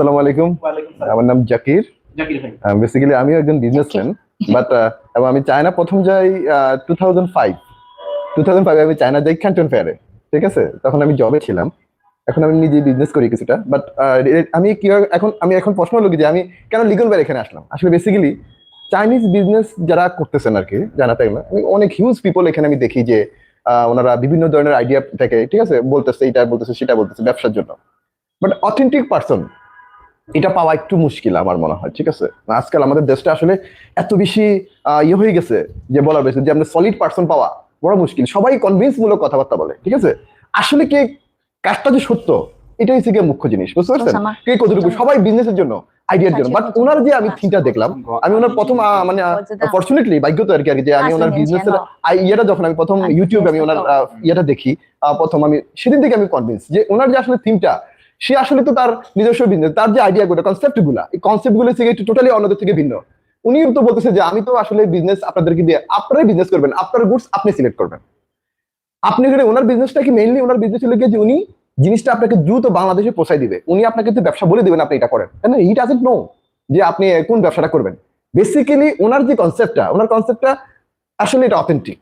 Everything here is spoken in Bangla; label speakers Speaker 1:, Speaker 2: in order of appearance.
Speaker 1: আসসালামু আলাইকুম। আমার নাম জাকির। বেসিক্যালি আমিও একজন বিজনেসম্যান বাট এবং আমি চায়না প্রথম যাই two thousand five two thousand ফাইভে আমি চায়না যাই ক্যান্টন ফেয়ারে ঠিক আছে? তখন আমি জবে ছিলাম। এখন আমি নিজে বিজনেস করি কিছুটা বাট আমি কি এখন আমি এখন প্রশ্ন হলো যে আমি কেন লিগল বাইরে এখানে আসলাম? আসলে বেসিক্যালি চাইনিজ বিজনেস যারা করতেছেন আর কি জানাতে গেলে আমি অনেক হিউজ পিপল এখানে আমি দেখি যে আহ, ওনারা বিভিন্ন ধরনের আইডিয়া থেকে ঠিক আছে? বলতেছে এটা বলতেছে সেটা বলতেছে ব্যবসার জন্য। বাট অথেন্টিক পার্সন এটা পাওয়া একটু মুশকিল আমার মনে হয় ঠিক আছে? আজকাল আমাদের দেশটা আসলে এত বেশি ইয়ে হয়ে গেছে যে বলা হয়েছে যে আমরা সলিড পার্সন পাওয়া বড় মুশকিল। সবাই কনভিন্স মূলক কথাবার্তা বলে ঠিক আছে? আসলে কে কাজটা যে সত্য এটাই হচ্ছে গিয়ে মুখ্য জিনিস বুঝতে পারছেন? কে কতটুকু? সবাই বিজনেসের জন্য আইডিয়ার জন্য। বাট ওনার যে আমি থিমটা দেখলাম আমি ওনার প্রথম মানে ফর্চুনেটলি ভাগ্যতা আর কি আর কি যে আমি ওনার বিজনেসের ইয়েটা যখন আমি প্রথম ইউটিউবে আমি ওনার ইয়েটা দেখি প্রথম আমি সেদিন থেকে আমি কনভিন্স যে ওনার যে আসলে থিমটা সে আসলে তো তার নিজস্ব বিজনেস তার যে আইডিয়া কনসেপ্টগুলা, এই কনসেপ্টগুলো থেকে টোটালি অন্যদের থেকে ভিন্ন। উনি তো বলতেছে যে, আমি তো আসলে বিজনেস আপনাদেরকে দিয়ে, আপনারাই বিজনেস করবেন, আপনার গুডস আপনি সিলেক্ট করবেন। আপনি করে ওনার বিজনেসটা কি মেইনলি ওনার বিজনেস হলো যে উনি জিনিসটা আপনাকে দ্রুত বাংলাদেশে পৌঁছাই দিবে, উনি আপনাকে তো ব্যবসা বলে দিবেন আপনি এটা করেন কেন হি ডাজেন্ট নো যে আপনি কোন ব্যবসাটা করবেন। বেসিক্যালি ওনার যে কনসেপ্টটা ওনার কনসেপ্টটা আসলে এটা অথেন্টিক